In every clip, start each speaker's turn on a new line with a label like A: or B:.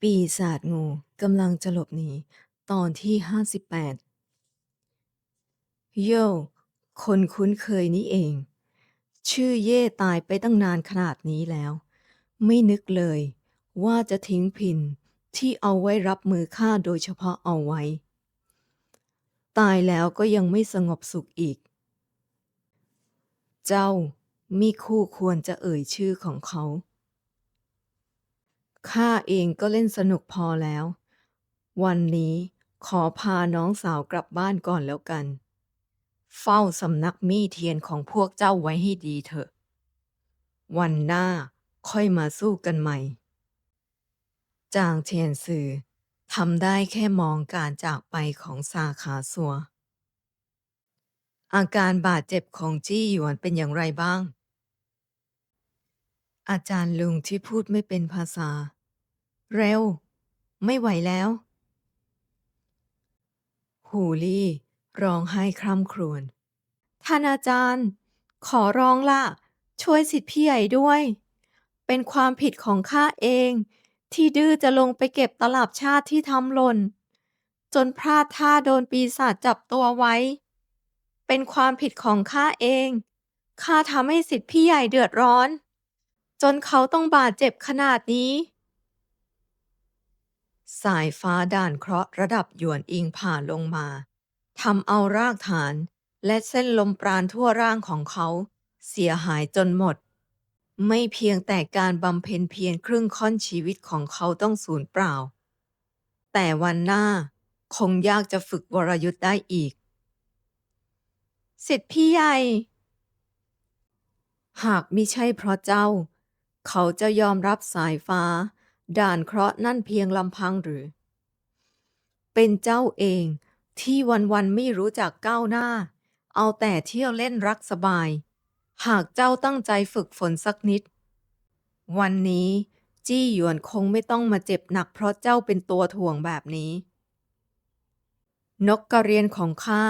A: ปีศาจงูกำลังจะหลบหนี ตอนที่ 58 โย่ คนคุ้นเคยนี่เอง ชื่อเย่ตายไปตั้งนานขนาดนี้แล้ว ไม่นึกเลยว่าจะทิ้งพินที่เอาไว้รับมือข้าโดยเฉพาะเอาไว้ ตายแล้วก็ยังไม่สงบสุขอีก เจ้ามิคู่ควรจะเอ่ยชื่อของเขา ข้าเองก็เล่นสนุกพอแล้ว วันนี้ขอพาน้องสาวกลับบ้านก่อนแล้วกัน เฝ้าสำนักมี่เทียนของพวกเจ้าไว้ให้ดีเถอะ วันหน้าค่อยมาสู้กันใหม่ จางเทียนซือทำได้แค่มองการจากไปของซาขาสัว อาการบาดเจ็บของจี้หยวนเป็นอย่างไรบ้าง อาจารย์ลุงที่พูดไม่เป็นภาษา เร็ว ไม่ไหวแล้วหูลี่ร้องไห้คร่ำครวญ ท่านอาจารย์ ขอร้องล่ะช่วยสิทธิ์พี่ใหญ่ด้วย เป็นความผิดของข้าเอง ที่ดื้อจะลงไปเก็บตลับชาติที่ทำหล่น จนพลาดท่าโดนปีศาจจับตัวไว้ เป็นความผิดของข้าเองข้าทำให้สิทธิ์พี่ใหญ่เดือดร้อน จนเขาต้องบาดเจ็บขนาดนี้ สายฟ้าด่านเคราะห์ระดับหยวนอิงผ่านลงมาทำเอารากฐานและเส้นลมปราณทั่วร่างของเขา เสียหายจนหมด ไม่เพียงแต่การบำเพ็ญเพียรครึ่งค่อนชีวิตของเขาต้องสูญเปล่า แต่วันหน้าคงยากจะฝึกวรยุทธ์ได้อีก สิทธิพี่ใหญ่ หากมิใช่เพราะเจ้า เขาจะยอมรับสายฟ้า ด่านเคราะห์นั่นเพียงลำพังหรือ เป็นเจ้าเองที่วันๆไม่รู้จักก้าวหน้า เอาแต่เที่ยวเล่นรักสบาย หากเจ้าตั้งใจฝึกฝนสักนิด วันนี้จี้หยวนคงไม่ต้องมาเจ็บหนักเพราะเจ้าเป็นตัวถ่วงแบบนี้ นกกระเรียนของข้า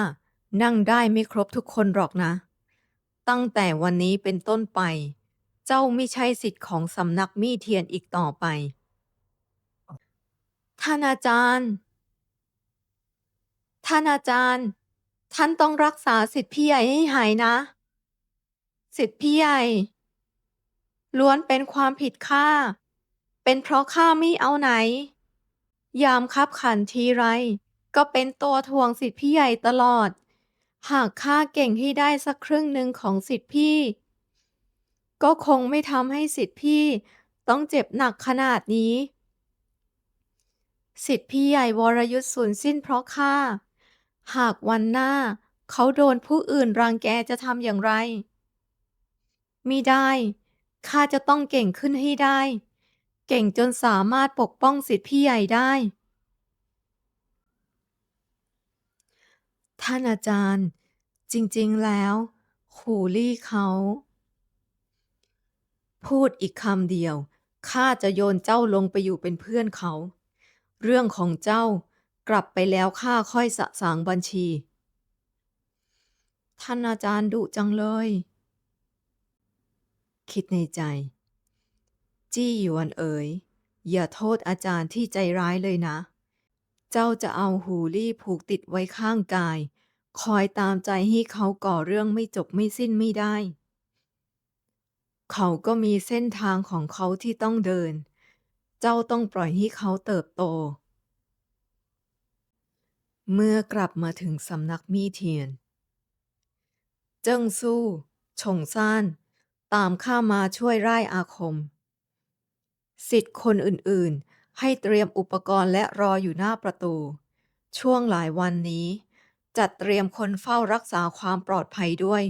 A: นั่งได้ไม่ครบทุกคนหรอกนะ ตั้งแต่วันนี้เป็นต้นไป เจ้าไม่ใช่สิทธิ์ของสำนักมี่เทียนอีกต่อไป ท่านอาจารย์ ท่านอาจารย์ ท่านต้องรักษาสิทธิ์พี่ใหญ่ให้หายนะ สิทธิ์พี่ใหญ่ ล้วนเป็นความผิดข้า เป็นเพราะข้าไม่เอาไหน ยามคับขันทีไร ก็เป็นตัวทวงสิทธิ์พี่ใหญ่ตลอด หากข้าเก่งให้ได้สักครึ่งหนึ่งของสิทธิ์พี่ ก็คงไม่ทำให้สิทธิ์พี่ต้องเจ็บหนักขนาดนี้ สิทธิ์พี่ใหญ่วรยุทธ์สูญสิ้นเพราะข้า หากวันหน้า เขาโดนผู้อื่นรังแกจะทำอย่างไรมิได้ ข้าจะต้องเก่งขึ้นให้ได้ เก่งจนสามารถปกป้องสิทธิ์พี่ใหญ่ได้ ท่านอาจารย์ จริงๆแล้วหูลี่เขา พูดอีกคำเดียว ข้าจะโยนเจ้าลงไปอยู่เป็นเพื่อนเขา เรื่องของเจ้ากลับไปแล้วข้าค่อยสะสางบัญชี ท่านอาจารย์ดุจังเลย คิดในใจ จี้หยวนเอ๋ยอย่าโทษอาจารย์ที่ใจร้ายเลยนะ เจ้าจะเอาหูลี่ผูกติดไว้ข้างกาย คอยตามใจให้เขาก่อเรื่องไม่จบไม่สิ้นไม่ได้ เขาก็มีเส้นทางของเขาที่ต้องเดิน เจ้าต้องปล่อยให้เขาเติบโต เมื่อกลับมาถึงสำนักมี่เทียน เจิ้งสู้ชงซ่าน ตามข้ามาช่วยไร่อาคม สิทธิ์คนอื่นๆ ให้เตรียมอุปกรณ์และรออยู่หน้าประตู ช่วงหลายวันนี้ จัดเตรียมคนเฝ้ารักษาความปลอดภัยด้วย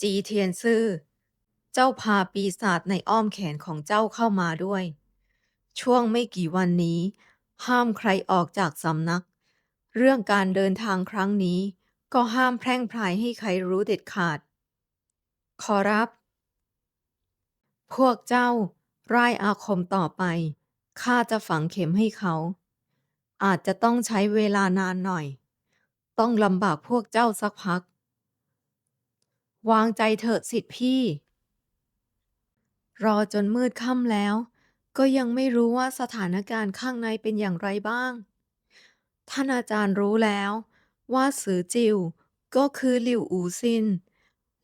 A: จีเทียนซื่อ เจ้าพาปีศาจในอ้อมแขนของเจ้าเข้ามาด้วย ช่วงไม่กี่วันนี้ ห้ามใครออกจากสำนัก เรื่องการเดินทางครั้งนี้ ก็ห้ามแพร่งพรายให้ใครรู้เด็ดขาด ขอรับ พวกเจ้าร่ายอาคมต่อไป ข้าจะฝังเข็มให้เขา อาจจะต้องใช้เวลานานหน่อย ต้องลำบากพวกเจ้าสักพัก วางใจเถอะสิทธิพี่ รอจนมืดค่ำแล้ว ก็ยังไม่รู้ว่าสถานการณ์ข้างในเป็นอย่างไรบ้าง ท่านอาจารย์รู้แล้ว ว่าซือจิวก็คือหลิวอูซิน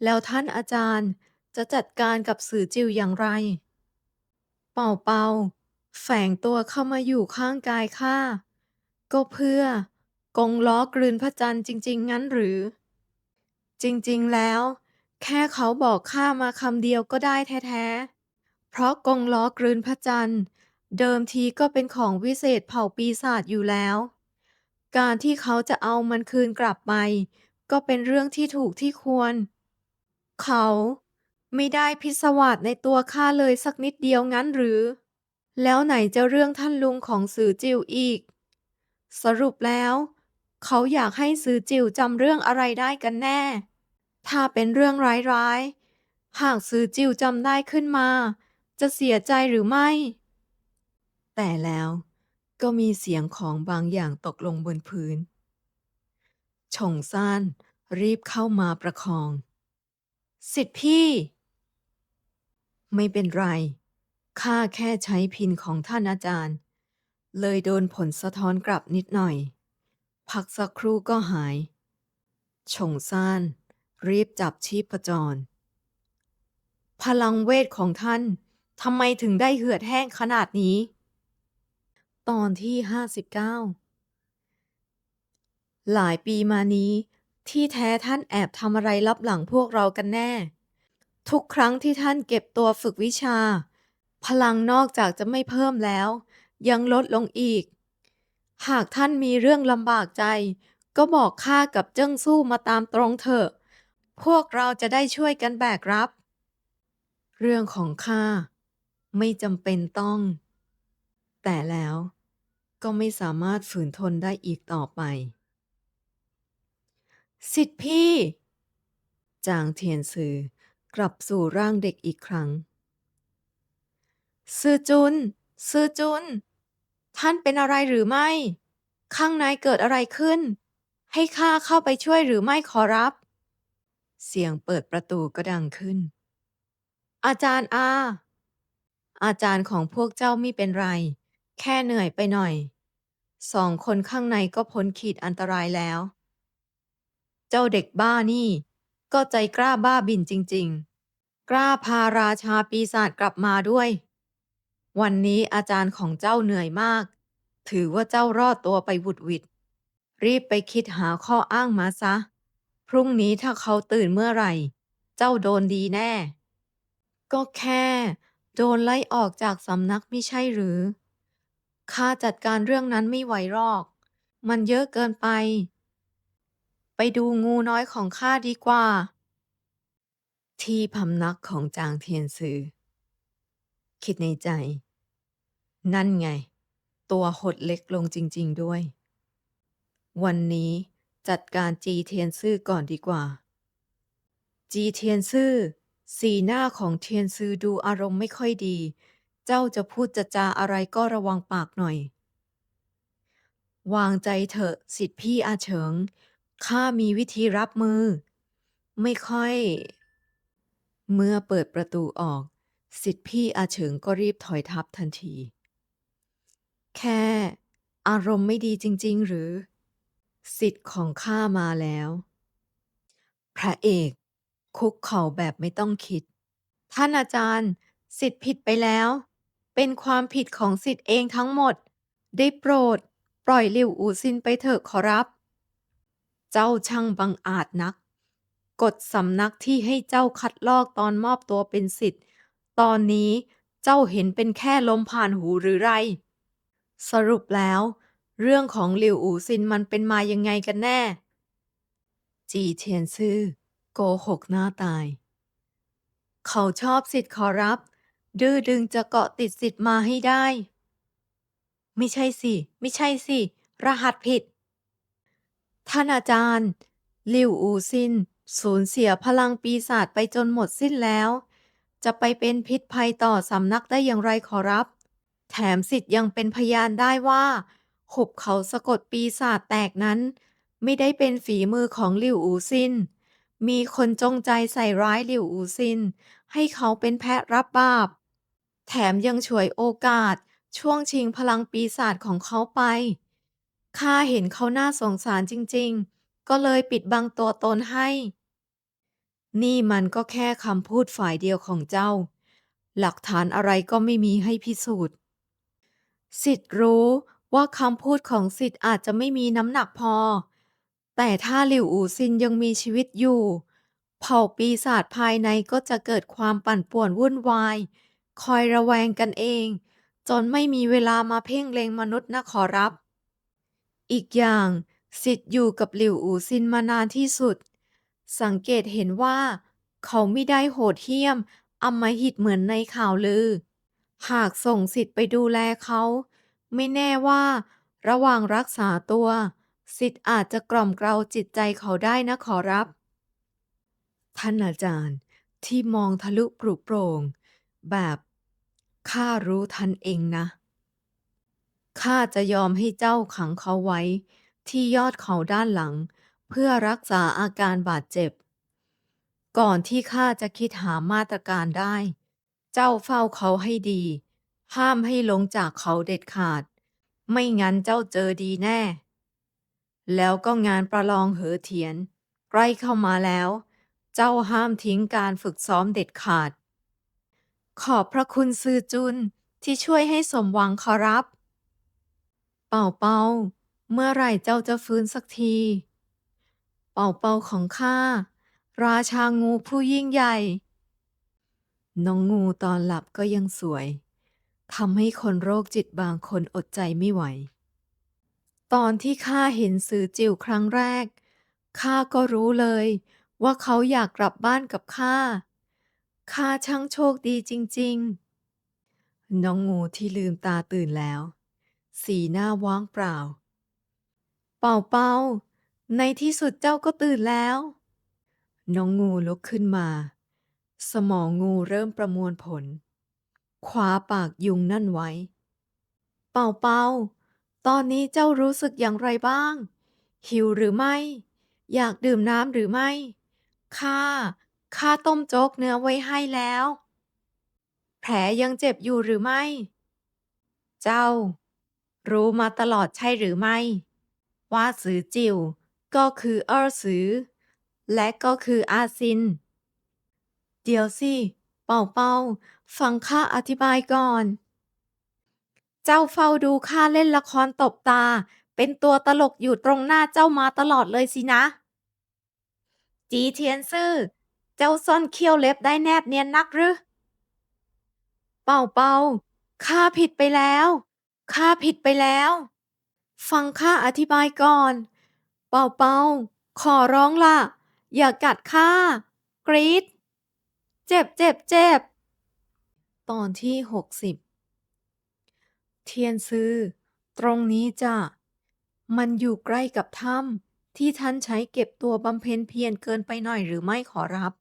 A: แล้วท่านอาจารย์จะจัดการกับซือจิวอย่างไร เป่าเป่าแฝงตัวเข้ามาอยู่ข้างกายข้าก็เพื่อกงล้อกลืนพระจันทร์จริง ๆ งั้นหรือ จริง ๆ แล้ว แค่เขาบอกข้ามาคำเดียวก็ได้แท้ ๆ เพราะกงล้อกลืนพระจันทร์ เดิมทีก็เป็นของวิเศษเผ่าปีศาจอยู่แล้ว การที่เขาจะเอามันคืนกลับไป ก็เป็นเรื่องที่ถูกที่ควร เขาไม่ได้พิศวาสในตัวข้าเลยสักนิดเดียวงั้นหรือ แล้วไหนจะเรื่องท่านลุงของซือจิวอีก สรุปแล้ว เขาอยากให้ซือจิวจำเรื่องอะไรได้กันแน่ ถ้าเป็นเรื่องร้ายๆ หากซือจิวจำได้ขึ้นมา จะเสียใจหรือไม่ แต่แล้วก็มีเสียงของบางอย่างตกลงบนพื้น ชงซ่านรีบเข้ามาประคอง สิทธิพี่ ไม่เป็นไร ข้าแค่ใช้พินของท่านอาจารย์ เลยโดนผลสะท้อนกลับนิดหน่อย พักสักครู่ก็หาย ชงซ่านรีบจับชีพจร พลังเวทของท่าน ทำไมถึงได้เหือดแห้งขนาดนี้ ตอนที่ห้าสิบเก้าหลายปีมานี้ ที่แท้ท่านแอบทำอะไรลับหลังพวกเรากันแน่ ทุกครั้งที่ท่านเก็บตัวฝึกวิชา พลังนอกจากจะไม่เพิ่มแล้ว ยังลดลงอีก หากท่านมีเรื่องลำบากใจ ก็บอกข้ากับเจิ้งสู้มาตามตรงเถอะ พวกเราจะได้ช่วยกันแบกรับ เรื่องของข้า ไม่จำเป็นต้อง แต่แล้วก็ไม่สามารถฝืนทนได้อีกต่อไป สิทธิพี่ จางเทียนซือกลับสู่ร่างเด็กอีกครั้ง ซือจุน ซือจุน ท่านเป็นอะไรหรือไม่ ข้างในเกิดอะไรขึ้น ให้ข้าเข้าไปช่วยหรือไม่ขอรับ เสียงเปิดประตูก็ดังขึ้น อาจารย์อา อาจารย์ของพวกเจ้าไม่เป็นไร แค่เหนื่อยไปหน่อย สองคนข้างในก็พ้นขีดอันตรายแล้ว เจ้าเด็กบ้านี่ ก็ใจกล้าบ้าบินจริง ๆ กล้าพาราชาปีศาจกลับมาด้วย วันนี้อาจารย์ของเจ้าเหนื่อยมาก ถือว่าเจ้ารอดตัวไปหวุดหวิด รีบไปคิดหาข้ออ้างมาซะ พรุ่งนี้ถ้าเขาตื่นเมื่อไหร่ เจ้าโดนดีแน่ ก็แค่ โดนไล่ออกจากสำนักไม่ใช่หรือ ข้าจัดการเรื่องนั้นไม่ไหวหรอก มันเยอะเกินไป ไปดูงูน้อยของข้าดีกว่า ที่พำนักของจางเทียนซือ คิดในใจ นั่นไง ตัวหดเล็กลงจริง ๆด้วย วันนี้จัดการจีเทียนซื่อก่อนดีกว่า จีเทียนซื่อ สีหน้าของเทียนซือดูอารมณ์ไม่ค่อยดี เจ้าจะพูดจะจาอะไรก็ระวังปากหน่อย วางใจเถอะสิทธิพี่อาเฉิง ข้ามีวิธีรับมือ ไม่ค่อย เมื่อเปิดประตูออก สิทธิพี่อาเฉิงก็รีบถอยทับทันที แค่ อารมณ์ไม่ดีจริง ๆ หรือ สิทธิ์ของข้ามาแล้ว พระเอก คุกเข่าแบบไม่ต้องคิด ท่านอาจารย์ สิทธิ์ผิดไปแล้ว เป็นความผิดของสิทธิ์เองทั้งหมด ได้โปรด ปล่อยหลิวอูซินไปเถอะขอรับ เจ้าช่างบังอาจนัก กฎสำนักที่ให้เจ้าคัดลอกตอนมอบตัวเป็นสิทธิ์ ตอนนี้เจ้าเห็นเป็นแค่ลมผ่านหูหรือไร สรุปแล้ว เรื่องของหลิวอูซินมันเป็นมายังไงกันแน่ จีเทียนซื่อ โกหกหน้าตาย เขาชอบสิทธิ์ขอรับ ดื้อดึงจะเกาะติดสิทธิ์มาให้ได้ ไม่ใช่สิ ไม่ใช่สิ รหัสผิด ท่านอาจารย์ ลิวอูซิน สูญเสียพลังปีศาจไปจนหมดสิ้นแล้ว จะไปเป็นพิษภัยต่อสำนักได้อย่างไรขอรับ แถมสิทธิ์ยังเป็นพยานได้ว่า หุบเขาสะกดปีศาจแตกนั้น ไม่ได้เป็นฝีมือของลิวอูซิน มีคนจงใจใส่ร้ายหลิวอูซิน ให้เขาเป็นแพะรับบาป แถมยังฉวยโอกาส ช่วงชิงพลังปีศาจของเขาไป ข้าเห็นเขาน่าสงสารจริงๆ ก็เลยปิดบังตัวตนให้ นี่มันก็แค่คำพูดฝ่ายเดียวของเจ้า หลักฐานอะไรก็ไม่มีให้พิสูจน์ สิทธิ์รู้ว่าคำพูดของสิทธิ์อาจจะไม่มีน้ำหนักพอ แต่ถ้าหลิวอูซินยังมีชีวิตอยู่ เผ่าปีศาจภายในก็จะเกิดความปั่นป่วนวุ่นวาย คอยระแวงกันเอง จนไม่มีเวลามาเพ่งเล็งมนุษย์นะขอรับ อีกอย่างสิทธิ์อยู่กับหลิวอูซินมานานที่สุด สังเกตเห็นว่า เขาไม่ได้โหดเหี้ยมอำมหิตเหมือนในข่าวลือ หากส่งสิทธิ์ไปดูแลเขา ไม่แน่ว่า ระหว่างรักษาตัว สิทธิ์อาจจะกล่อมเกลาจิตใจเขาได้นะขอรับ ท่านอาจารย์ที่มองทะลุปลุโปร่ง แบบข้ารู้ทันเองนะข้าจะยอมให้เจ้าขังเขาไว้ ที่ยอดเขาด้านหลัง เพื่อรักษาอาการบาดเจ็บ ก่อนที่ข้าจะคิดหามาตรการได้ เจ้าเฝ้าเขาให้ดี ห้ามให้ลงจากเขาเด็ดขาด ไม่งั้นเจ้าเจอดีแน่ แล้วก็งานประลองเหอเทียน ใกล้เข้ามาแล้ว เจ้าห้ามทิ้งการฝึกซ้อมเด็ดขาด ขอบพระคุณซือจุนที่ช่วยให้สมหวังขอรับ เป่าเป่าเมื่อไหร่เจ้าจะฟื้นสักที เป่าเป่าของข้าราชางูผู้ยิ่งใหญ่ น้องงูตอนหลับก็ยังสวยทำให้คนโรคจิตบางคนอดใจไม่ไหว ตอนที่ข้าเห็นสื่อจิ๋วครั้งแรก ข้าก็รู้เลยว่าเขาอยากกลับบ้านกับข้า ข้าช่างโชคดีจริงๆ น้องงูที่ลืมตาตื่นแล้ว สีหน้าว่างเปล่า เป่าเป่าในที่สุดเจ้าก็ตื่นแล้ว น้องงูลุกขึ้นมา สมองงูเริ่มประมวลผลคว้าปากยุงนั่นไว้ เป่าเป่า ตอนนี้เจ้ารู้สึกอย่างไรบ้าง หิวหรือไม่ อยากดื่มน้ำหรือไม่ ข้า ข้าต้มโจ๊กเนื้อไว้ให้แล้ว แผลยังเจ็บอยู่หรือไม่ เจ้า รู้มาตลอดใช่หรือไม่ ว่าสือจิวก็คือเออสือ และก็คืออาซิน เดี๋ยวสิ เป่าเป่าฟังข้าอธิบายก่อน เจ้าเฝ้าดูข้าเล่นละครตบตา เป็นตัวตลกอยู่ตรงหน้าเจ้ามาตลอดเลยสินะ จีเทียนซื่อ เจ้าซ่อนเขี้ยวเล็บได้แนบเนียนนักหรือ เป่าเป่าข้าผิดไปแล้วข้าผิดไปแล้ว ฟังข้าอธิบายก่อน เป่าเป่าขอร้องล่ะ อย่ากัดข้ากรีดเจ็บเจ็บเจ็บ ตอนที่หกสิบ เทียนซือ ตรงนี้จ้ะ มันอยู่ใกล้กับถ้ำที่ท่านใช้เก็บตัวบำเพ็ญเพียรเกินไปหน่อยหรือไม่ขอรับ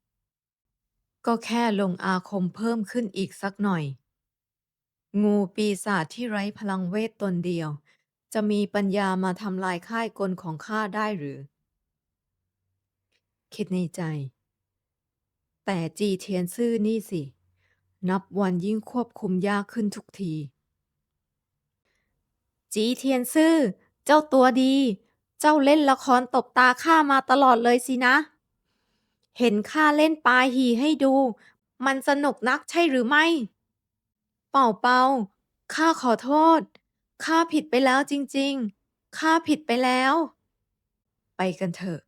A: ก็แค่ลงอาคมเพิ่มขึ้นอีกสักหน่อย งูปีศาจที่ไร้พลังเวทตนเดียว จะมีปัญญามาทำลายค่ายกลของข้าได้หรือ คิดในใจ แต่จีเทียนซื่อนี่สิ นับวันยิ่งควบคุมยากขึ้นทุกที จีเทียนซื่อ เจ้าตัวดี เจ้าเล่นละครตบตาข้ามาตลอดเลยสินะ เห็นข้าเล่นปาหีให้ดู มันสนุกนักใช่หรือไม่ เป่าเป่าข้าขอโทษ ข้าผิดไปแล้วจริงๆ ข้าผิดไปแล้ว ไปกันเถอะ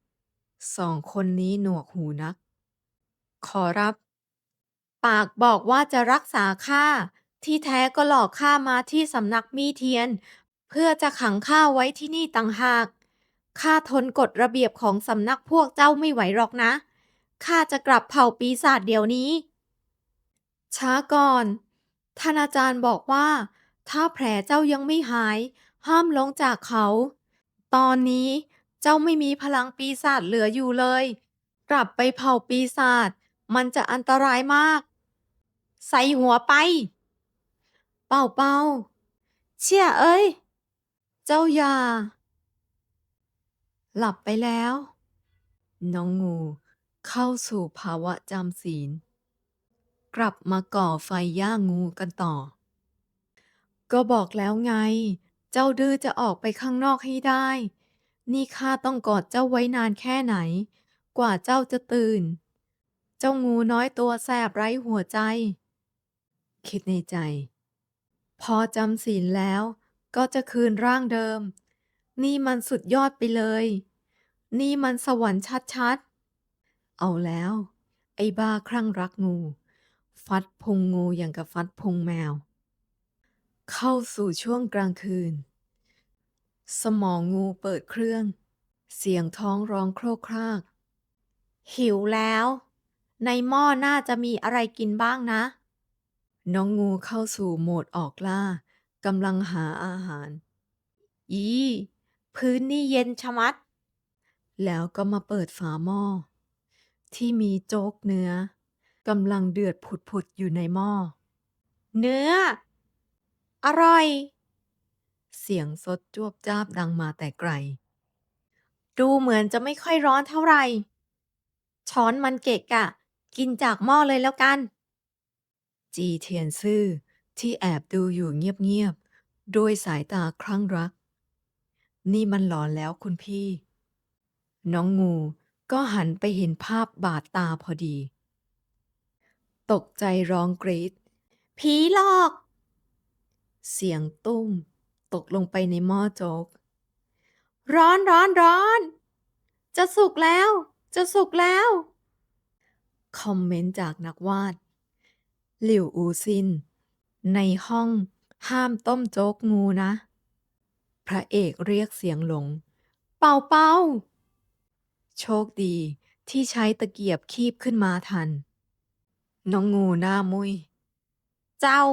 A: สองคนนี้หนวกหูนัก ขอรับ ปากบอกว่าจะรักษาข้า ที่แท้ก็หลอกข้ามาที่สำนักมีเทียน เพื่อจะขังข้าไว้ที่นี่ต่างหาก ข้าทนกฎระเบียบของสำนักพวกเจ้าไม่ไหวหรอกนะ ข้าจะกลับเผ่าปีศาจเดี๋ยวนี้ ช้าก่อน ท่านอาจารย์บอกว่า ถ้าแผลเจ้ายังไม่หาย ห้ามลงจากเขา ตอนนี้เจ้าไม่มีพลังปีศาจเหลืออยู่เลย กลับไปเผ่าปีศาจมันจะอันตรายมาก ใส่หัวไป เป่าเป่าเชี่ยเอ้ย เจ้าอย่า หลับไปแล้ว น้องงูเข้าสู่ภาวะจำศีลกกลับมาก่อไฟย่างงูกันต่อ ก็บอกแล้วไง เจ้าดื้อจะออกไปข้างนอกให้ได้ นี่ข้าต้องกอดเจ้าไว้นานแค่ไหน กว่าเจ้าจะตื่น เจ้างูน้อยตัวแสบไร้หัวใจ คิดในใจ พอจำศีลแล้ว ก็จะคืนร่างเดิม นี่มันสุดยอดไปเลย นี่มันสวรรค์ชัดๆ เอาแล้ว ไอ้บ้าคลั่งรักงู ฟัดพุงงูอย่างกับฟัดพุงแมว เข้าสู่ช่วงกลางคืน สมองงูเปิดเครื่อง เสียงท้องร้องโครกคราก หิวแล้ว ในหม้อน่าจะมีอะไรกินบ้างนะ น้องงูเข้าสู่โหมดออกล่า กำลังหาอาหาร อี พื้นนี่เย็นชะมัด แล้วก็มาเปิดฝาหม้อ ที่มีโจ๊กเนื้อกำลังเดือดผุดๆอยู่ในหม้อ เนื้อ อร่อย เสียงสดจวบจ้าบดังมาแต่ไกล ดูเหมือนจะไม่ค่อยร้อนเท่าไหร่ ช้อนมันเกะกะ กินจากหม้อเลยแล้วกัน จีเทียนซื่อ ที่แอบดูอยู่เงียบๆ โดยสายตาคลั่งรัก นี่มันหลอนแล้วคุณพี่ น้องงูก็หันไปเห็นภาพบาดตาพอดี ตกใจร้องกรีดผีหลอก เสียงตุ้ม ตกลงไปในหม้อโจ๊ก ร้อนร้อนร้อน จะสุกแล้ว จะสุกแล้ว คอมเมนต์จากนักวาด หลิวอูซิน ในห้องห้ามต้มโจ๊กงูนะ พระเอกเรียกเสียงหลง เป่าเป่าโชคดีที่ใช้ตะเกียบคีบขึ้นมาทัน น้องงูหน้ามุย เจ้า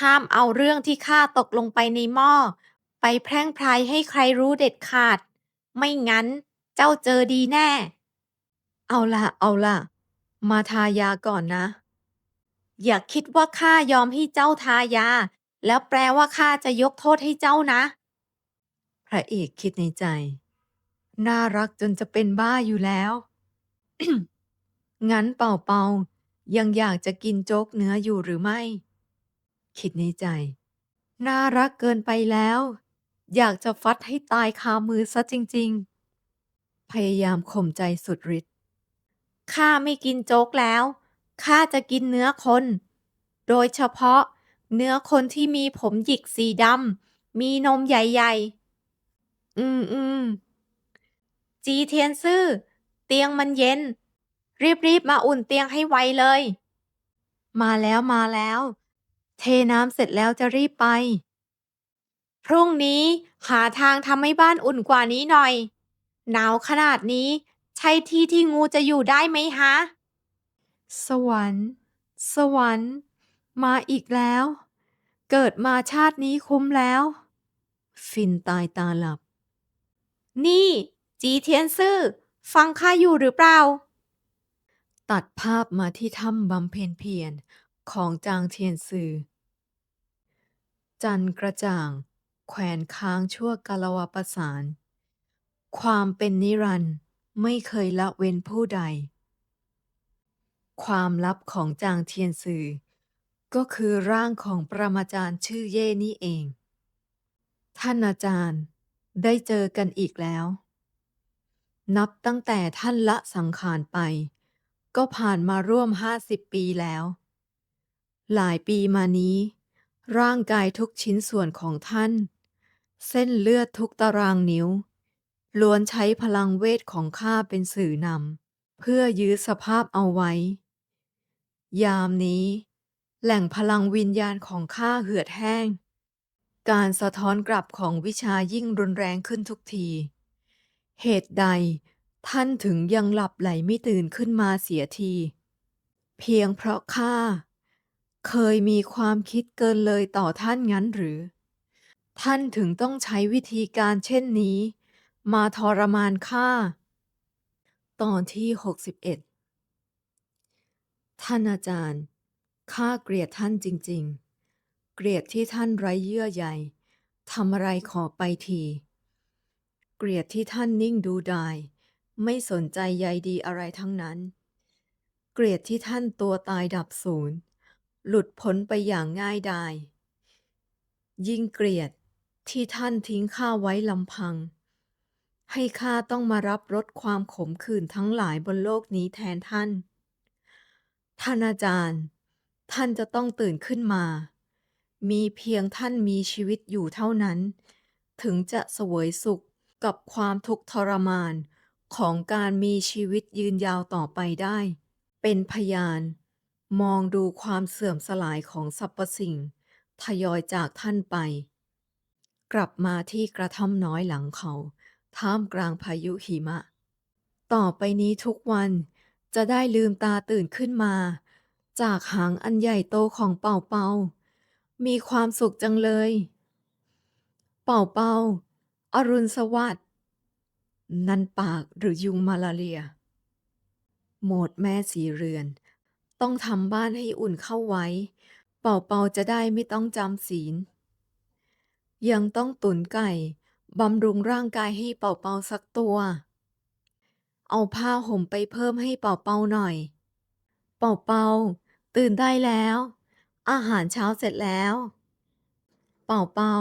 A: ห้ามเอาเรื่องที่ข้าตกลงไปในหม้อ ไปแพร่งพรายให้ใครรู้เด็ดขาด ไม่งั้นเจ้าเจอดีแน่ เอาละเอาละมาทายาก่อนนะ อย่าคิดว่าข้ายอมให้เจ้าทายา แล้วแปลว่าข้าจะยกโทษให้เจ้านะ พระเอกคิดในใจ น่ารักจนจะเป็นบ้าอยู่แล้ว งั้นเป่าเป่ายังอยากจะกินโจ๊กเนื้ออยู่หรือไม่ คิดในใจ น่ารักเกินไปแล้ว อยากจะฟัดให้ตายคามือซะจริง ๆ พยายามข่มใจสุดฤทธิ์ข้าไม่กินโจ๊กแล้ว ข้าจะกินเนื้อคน โดยเฉพาะ เนื้อคนที่มีผมหยิกสีดำ มีนมใหญ่ๆ อืมอืมจีเทียนซื่อ เตียงมันเย็น รีบๆ มาอุ่นเตียงให้ไวเลย มาแล้วมาแล้ว เทน้ำเสร็จแล้วจะรีบไป พรุ่งนี้หาทางทำให้บ้านอุ่นกว่านี้หน่อย หนาวขนาดนี้ ใช่ที่ที่งูจะอยู่ได้ไหมฮะ สวรรค์ สวรรค์ มาอีกแล้ว เกิดมาชาตินี้คุ้มแล้ว ฟินตายตาหลับ นี่ จีเทียนซื่อ ฟังข้าอยู่หรือเปล่า ตัดภาพมาที่ถ้ำบำเพ็ญเพียรของจางเทียนซือ จันกระจ่าง แขวนค้างชั่วกาลวประสาน ความเป็นนิรันดร์ไม่เคยละเว้นผู้ใด ความลับของจางเทียนซือ ก็คือร่างของปรมาจารย์ชื่อเย่นี่เอง ท่านอาจารย์ได้เจอกันอีกแล้ว นับตั้งแต่ท่านละสังขารไป ก็ผ่านมาร่วมห้าสิบปีแล้ว หลายปีมานี้ ร่างกายทุกชิ้นส่วนของท่าน เส้นเลือดทุกตารางนิ้ว ล้วนใช้พลังเวทของข้าเป็นสื่อนำ เพื่อยื้อสภาพเอาไว้ ยามนี้ แหล่งพลังวิญญาณของข้าเหือดแห้ง การสะท้อนกลับของวิชายิ่งรุนแรงขึ้นทุกที เหตุใดท่านถึงยังหลับไหลไม่ตื่นขึ้นมาเสียที เพียงเพราะข้าเคยมีความคิดเกินเลยต่อท่านงั้นหรือ ท่านถึงต้องใช้วิธีการเช่นนี้ มาทรมานข้าตอนที่ 61 ท่านอาจารย์ ข้าเกลียดท่านจริง ๆ เกลียดที่ท่านไร้เยื่อใยทำอะไรขอไปที เกลียดที่ท่านนิ่งดูดาย ไม่สนใจใยดีอะไรทั้งนั้น เกลียดที่ท่านตัวตายดับศูนย์ หลุดพ้นไปอย่างง่ายดาย ยิ่งเกลียดที่ท่านทิ้งข้าไว้ลำพัง ให้ข้าต้องมารับรสความขมขื่นทั้งหลายบนโลกนี้แทนท่าน ท่านอาจารย์ ท่านจะต้องตื่นขึ้นมา มีเพียงท่านมีชีวิตอยู่เท่านั้น ถึงจะเสวยสุขกับความทุกข์ทรมานของการมีชีวิตยืนยาวต่อไปได้ เป็นพยาน มองดูความเสื่อมสลายของสรรพสิ่ง ทยอยจากท่านไป กลับมาที่กระท่อมน้อยหลังเขา ท่ามกลางพายุหิมะ ต่อไปนี้ทุกวัน จะได้ลืมตาตื่นขึ้นมา จากหางอันใหญ่โตของเป่าเปามีความสุขจังเลย เป่าเปาอรุณสวัสดิ์นั่นปากหรือยุงมาลาเรีย โหมดแม่สีเรือน ต้องทำบ้านให้อุ่นเข้าไว้ เป่าเปาจะได้ไม่ต้องจำศีล ยังต้องตุนไก่บำรุงร่างกายให้เป่าเปาสักตัว เอาผ้าห่มไปเพิ่มให้เป่าเปาหน่อย เป่าเปาตื่นได้แล้ว อาหารเช้าเสร็จแล้ว เป่าเปา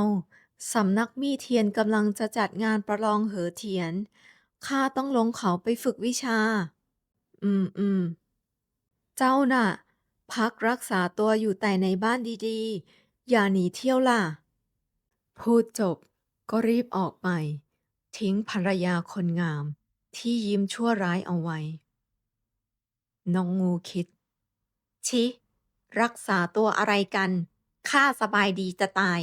A: สำนักมี่เทียนกำลังจะจัดงานประลองเหอเทียน ข้าต้องลงเขาไปฝึกวิชา อืมอืมเจ้าน่ะ พักรักษาตัวอยู่แต่ในบ้านดีๆ อย่าหนีเที่ยวล่ะ พูดจบก็รีบออกไป ทิ้งภรรยาคนงาม ที่ยิ้มชั่วร้ายเอาไว้ น้องงูคิด ชิ รักษาตัวอะไรกัน ข้าสบายดีจะตาย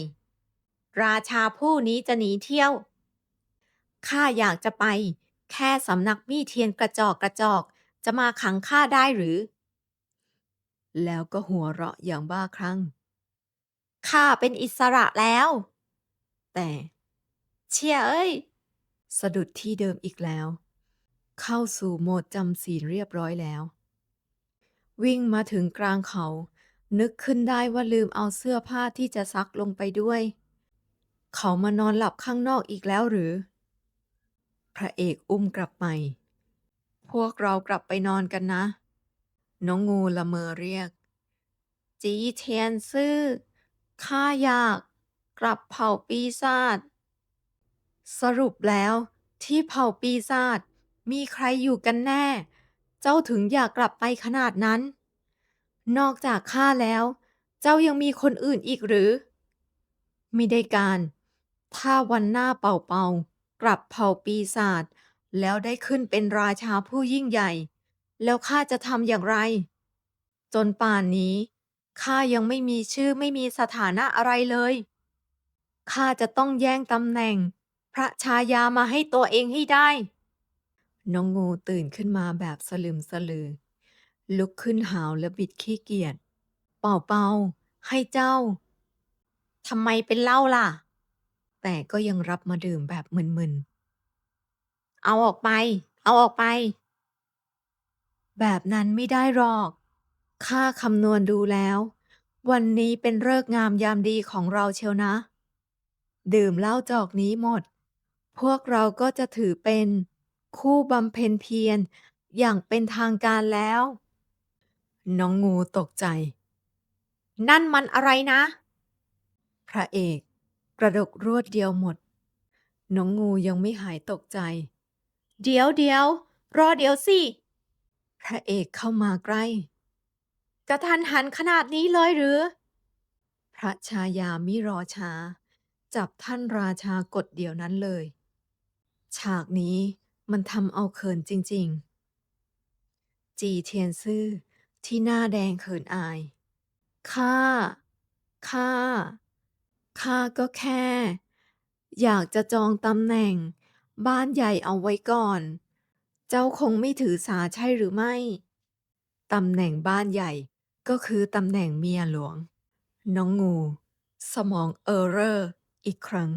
A: ราชาผู้นี้จะหนีเที่ยว ข้าอยากจะไป แค่สำนักมี่เทียนกระจอกกระจอก จะมาขังข้าได้หรือ แล้วก็หัวเราะอย่างบ้าคลั่ง ข้าเป็นอิสระแล้ว แต่ เชี่ยเอ้ย สะดุดที่เดิมอีกแล้ว เข้าสู่โหมดจำศีลเรียบร้อยแล้ว วิ่งมาถึงกลางเขา นึกขึ้นได้ว่าลืมเอาเสื้อผ้าที่จะซักลงไปด้วย เขามานอนหลับข้างนอกอีกแล้วหรือ พระเอกอุ้มกลับไปพวกเรากลับไปนอนกันนะ น้องงูละเมอเรียก จีเทียนซื่อข้าอยาก กลับเผ่าปีศาจสรุปแล้วที่เผ่าปีศาจ มีใครอยู่กันแน่ เจ้าถึงอยากกลับไปขนาดนั้น นอกจากข้าแล้ว เจ้ายังมีคนอื่นอีกหรือมิได้การ ถ้าวันหน้าเป่าเป่ากลับเผ่าปีศาจแล้วได้ขึ้นเป็นราชาผู้ยิ่งใหญ่ แล้วข้าจะทำอย่างไร จนป่านนี้ข้ายังไม่มีชื่อไม่มีสถานะอะไรเลยข้าจะต้องแย่งตำแหน่ง พระชายามาให้ตัวเองให้ได้ น้องงูตื่นขึ้นมาแบบสลึมสลือ ลุกขึ้นหาวและบิดขี้เกียจ เป่าเป่าให้เจ้า ทำไมเป็นเหล้าล่ะ แต่ก็ยังรับมาดื่มแบบมึนๆ เอาออกไป เอาออกไป แบบนั้นไม่ได้หรอก ข้าคำนวณดูแล้ว วันนี้เป็นฤกษ์งามยามดีของเราเชียวนะ ดื่มเหล้าจอกนี้หมด พวกเราก็จะถือเป็น คู่บำเพ็ญเพียรอย่างเป็นทางการแล้ว น้องงูตกใจ นั่นมันอะไรนะ พระเอก กระดกรวดเดียวหมด น้องงูยังไม่หายตกใจ เดี๋ยวเดี๋ยวรอเดี๋ยวสิ พระเอกเข้ามาใกล้จะทันหันขนาดนี้เลยหรือ พระชายามิรอช้า จับท่านราชากดเดียวนั้นเลย ฉากนี้ มันทำเอาเขินจริง ๆ จีเทียนซื่อที่หน้าแดงเขินอาย ข้า ข้า ข้าก็แค่ อยากจะจองตำแหน่ง บ้านใหญ่เอาไว้ก่อน เจ้าคงไม่ถือสาใช่หรือไม่ ตำแหน่งบ้านใหญ่ก็คือตำแหน่งเมียหลวง น้องงู สมองเออเรอร์อีกครั้ง